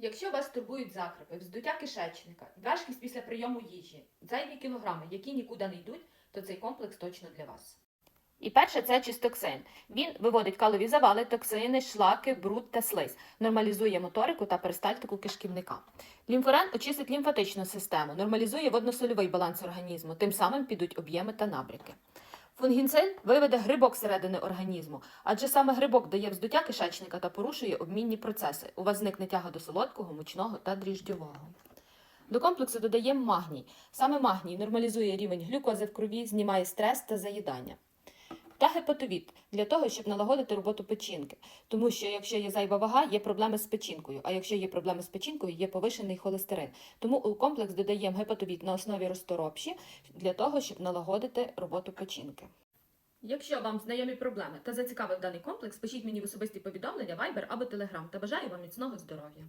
Якщо вас турбують закрипи, вздуття кишечника, важкість після прийому їжі, зайві кілограми, які нікуди не йдуть, то цей комплекс точно для вас. І перше це чистоксин. Він виводить калові завали, токсини, шлаки, бруд та слизь, нормалізує моторику та перистальтику кишківника. Лімфорен очистить лімфатичну систему, нормалізує водносольовий баланс організму, тим самим підуть об'єми та набряки. Фунгінцин виведе грибок середини організму, адже саме грибок дає вздуття кишечника та порушує обмінні процеси. У вас зникне тяга до солодкого, мучного та дріждьового. До комплексу додаємо магній. Саме магній нормалізує рівень глюкози в крові, знімає стрес та заїдання. Та гепатовід для того, щоб налагодити роботу печінки. Тому що якщо є зайва вага, є проблеми з печінкою. А якщо є проблеми з печінкою, є повишений холестерин. Тому у комплекс додаємо гепатовід на основі розторопші для того, щоб налагодити роботу печінки. Якщо вам знайомі проблеми та зацікавив даний комплекс, пишіть мені в особисті повідомлення, Viber або Telegram та бажаю вам міцного здоров'я.